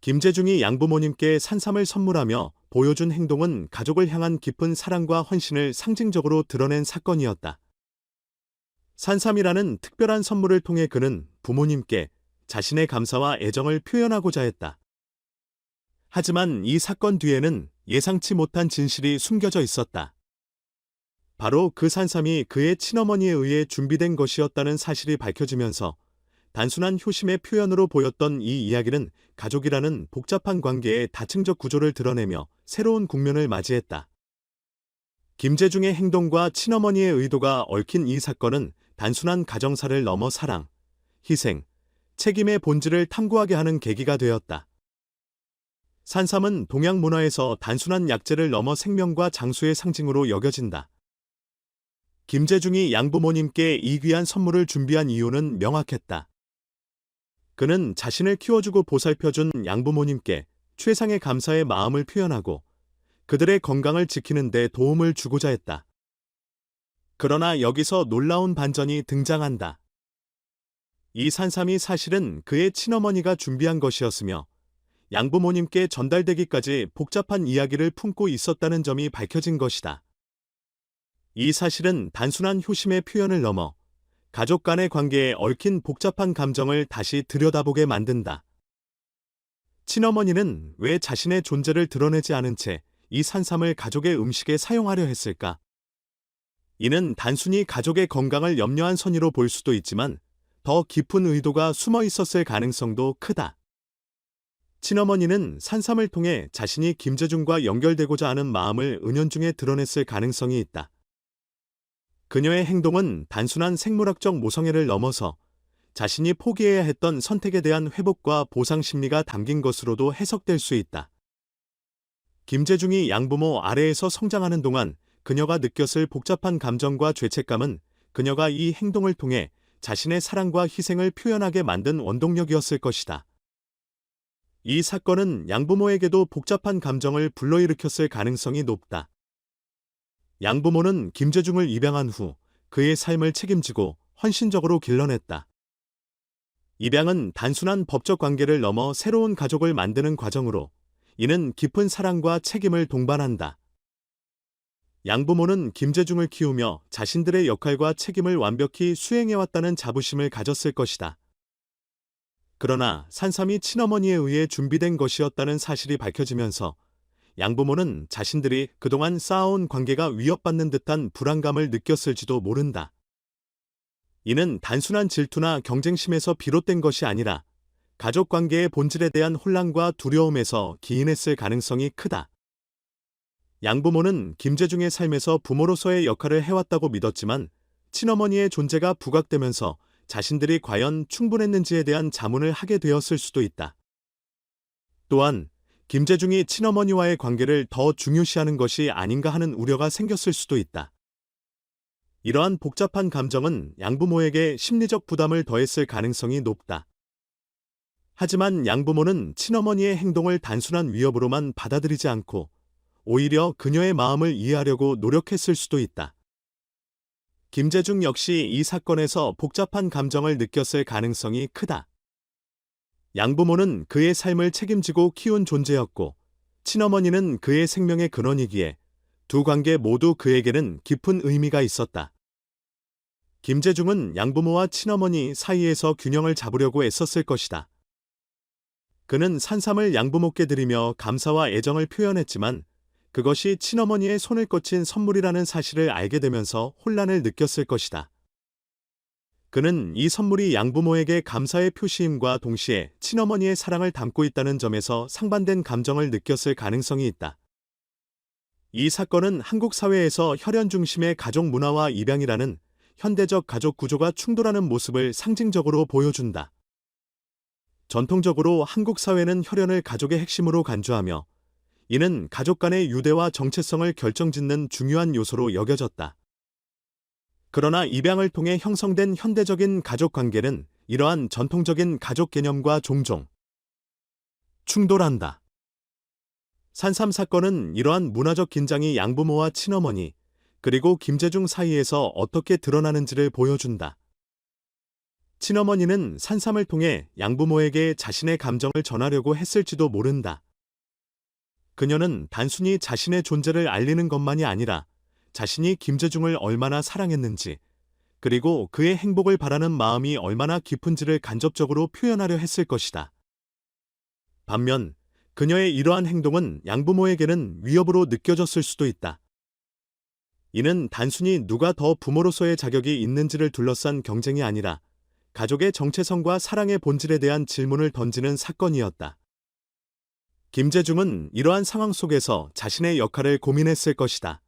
김재중이 양부모님께 산삼을 선물하며 보여준 행동은 가족을 향한 깊은 사랑과 헌신을 상징적으로 드러낸 사건이었다. 산삼이라는 특별한 선물을 통해 그는 부모님께 자신의 감사와 애정을 표현하고자 했다. 하지만 이 사건 뒤에는 예상치 못한 진실이 숨겨져 있었다. 바로 그 산삼이 그의 친어머니에 의해 준비된 것이었다는 사실이 밝혀지면서 단순한 효심의 표현으로 보였던 이 이야기는 가족이라는 복잡한 관계의 다층적 구조를 드러내며 새로운 국면을 맞이했다. 김재중의 행동과 친어머니의 의도가 얽힌 이 사건은 단순한 가정사를 넘어 사랑, 희생, 책임의 본질을 탐구하게 하는 계기가 되었다. 산삼은 동양 문화에서 단순한 약재를 넘어 생명과 장수의 상징으로 여겨진다. 김재중이 양부모님께 이 귀한 선물을 준비한 이유는 명확했다. 그는 자신을 키워주고 보살펴준 양부모님께 최상의 감사의 마음을 표현하고 그들의 건강을 지키는 데 도움을 주고자 했다. 그러나 여기서 놀라운 반전이 등장한다. 이 산삼이 사실은 그의 친어머니가 준비한 것이었으며 양부모님께 전달되기까지 복잡한 이야기를 품고 있었다는 점이 밝혀진 것이다. 이 사실은 단순한 효심의 표현을 넘어 가족 간의 관계에 얽힌 복잡한 감정을 다시 들여다보게 만든다. 친어머니는 왜 자신의 존재를 드러내지 않은 채 이 산삼을 가족의 음식에 사용하려 했을까? 이는 단순히 가족의 건강을 염려한 선의로 볼 수도 있지만 더 깊은 의도가 숨어 있었을 가능성도 크다. 친어머니는 산삼을 통해 자신이 김재중과 연결되고자 하는 마음을 은연중에 드러냈을 가능성이 있다. 그녀의 행동은 단순한 생물학적 모성애를 넘어서 자신이 포기해야 했던 선택에 대한 회복과 보상 심리가 담긴 것으로도 해석될 수 있다. 김재중이 양부모 아래에서 성장하는 동안 그녀가 느꼈을 복잡한 감정과 죄책감은 그녀가 이 행동을 통해 자신의 사랑과 희생을 표현하게 만든 원동력이었을 것이다. 이 사건은 양부모에게도 복잡한 감정을 불러일으켰을 가능성이 높다. 양부모는 김재중을 입양한 후 그의 삶을 책임지고 헌신적으로 길러냈다. 입양은 단순한 법적 관계를 넘어 새로운 가족을 만드는 과정으로 이는 깊은 사랑과 책임을 동반한다. 양부모는 김재중을 키우며 자신들의 역할과 책임을 완벽히 수행해왔다는 자부심을 가졌을 것이다. 그러나 산삼이 친어머니에 의해 준비된 것이었다는 사실이 밝혀지면서 양부모는 자신들이 그동안 쌓아온 관계가 위협받는 듯한 불안감을 느꼈을지도 모른다. 이는 단순한 질투나 경쟁심에서 비롯된 것이 아니라 가족 관계의 본질에 대한 혼란과 두려움에서 기인했을 가능성이 크다. 양부모는 김재중의 삶에서 부모로서의 역할을 해왔다고 믿었지만 친어머니의 존재가 부각되면서 자신들이 과연 충분했는지에 대한 자문을 하게 되었을 수도 있다. 또한 김재중이 친어머니와의 관계를 더 중요시하는 것이 아닌가 하는 우려가 생겼을 수도 있다. 이러한 복잡한 감정은 양부모에게 심리적 부담을 더했을 가능성이 높다. 하지만 양부모는 친어머니의 행동을 단순한 위협으로만 받아들이지 않고 오히려 그녀의 마음을 이해하려고 노력했을 수도 있다. 김재중 역시 이 사건에서 복잡한 감정을 느꼈을 가능성이 크다. 양부모는 그의 삶을 책임지고 키운 존재였고 친어머니는 그의 생명의 근원이기에 두 관계 모두 그에게는 깊은 의미가 있었다. 김재중은 양부모와 친어머니 사이에서 균형을 잡으려고 애썼을 것이다. 그는 산삼을 양부모께 드리며 감사와 애정을 표현했지만 그것이 친어머니의 손을 꽂힌 선물이라는 사실을 알게 되면서 혼란을 느꼈을 것이다. 그는 이 선물이 양부모에게 감사의 표시임과 동시에 친어머니의 사랑을 담고 있다는 점에서 상반된 감정을 느꼈을 가능성이 있다. 이 사건은 한국 사회에서 혈연 중심의 가족 문화와 입양이라는 현대적 가족 구조가 충돌하는 모습을 상징적으로 보여준다. 전통적으로 한국 사회는 혈연을 가족의 핵심으로 간주하며 이는 가족 간의 유대와 정체성을 결정짓는 중요한 요소로 여겨졌다. 그러나 입양을 통해 형성된 현대적인 가족 관계는 이러한 전통적인 가족 개념과 종종 충돌한다. 산삼 사건은 이러한 문화적 긴장이 양부모와 친어머니, 그리고 김재중 사이에서 어떻게 드러나는지를 보여준다. 친어머니는 산삼을 통해 양부모에게 자신의 감정을 전하려고 했을지도 모른다. 그녀는 단순히 자신의 존재를 알리는 것만이 아니라 자신이 김재중을 얼마나 사랑했는지, 그리고 그의 행복을 바라는 마음이 얼마나 깊은지를 간접적으로 표현하려 했을 것이다. 반면 그녀의 이러한 행동은 양부모에게는 위협으로 느껴졌을 수도 있다. 이는 단순히 누가 더 부모로서의 자격이 있는지를 둘러싼 경쟁이 아니라 가족의 정체성과 사랑의 본질에 대한 질문을 던지는 사건이었다. 김재중은 이러한 상황 속에서 자신의 역할을 고민했을 것이다.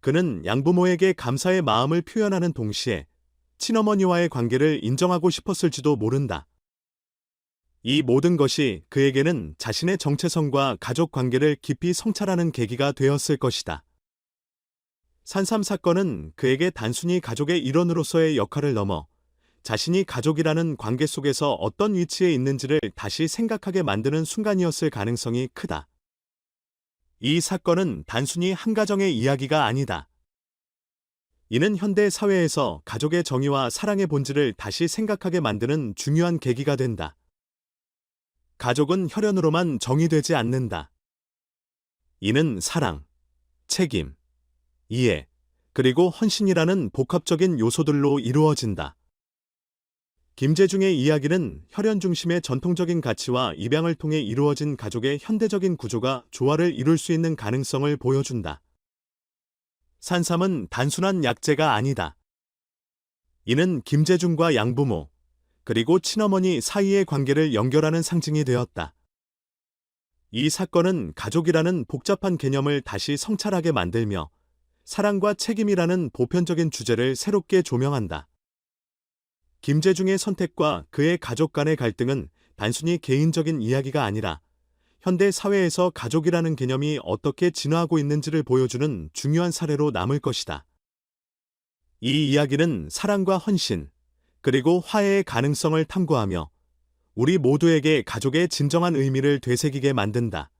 그는 양부모에게 감사의 마음을 표현하는 동시에 친어머니와의 관계를 인정하고 싶었을지도 모른다. 이 모든 것이 그에게는 자신의 정체성과 가족 관계를 깊이 성찰하는 계기가 되었을 것이다. 산삼 사건은 그에게 단순히 가족의 일원으로서의 역할을 넘어 자신이 가족이라는 관계 속에서 어떤 위치에 있는지를 다시 생각하게 만드는 순간이었을 가능성이 크다. 이 사건은 단순히 한 가정의 이야기가 아니다. 이는 현대 사회에서 가족의 정의와 사랑의 본질을 다시 생각하게 만드는 중요한 계기가 된다. 가족은 혈연으로만 정의되지 않는다. 이는 사랑, 책임, 이해, 그리고 헌신이라는 복합적인 요소들로 이루어진다. 김재중의 이야기는 혈연 중심의 전통적인 가치와 입양을 통해 이루어진 가족의 현대적인 구조가 조화를 이룰 수 있는 가능성을 보여준다. 산삼은 단순한 약재가 아니다. 이는 김재중과 양부모, 그리고 친어머니 사이의 관계를 연결하는 상징이 되었다. 이 사건은 가족이라는 복잡한 개념을 다시 성찰하게 만들며 사랑과 책임이라는 보편적인 주제를 새롭게 조명한다. 김재중의 선택과 그의 가족 간의 갈등은 단순히 개인적인 이야기가 아니라 현대 사회에서 가족이라는 개념이 어떻게 진화하고 있는지를 보여주는 중요한 사례로 남을 것이다. 이 이야기는 사랑과 헌신, 그리고 화해의 가능성을 탐구하며 우리 모두에게 가족의 진정한 의미를 되새기게 만든다.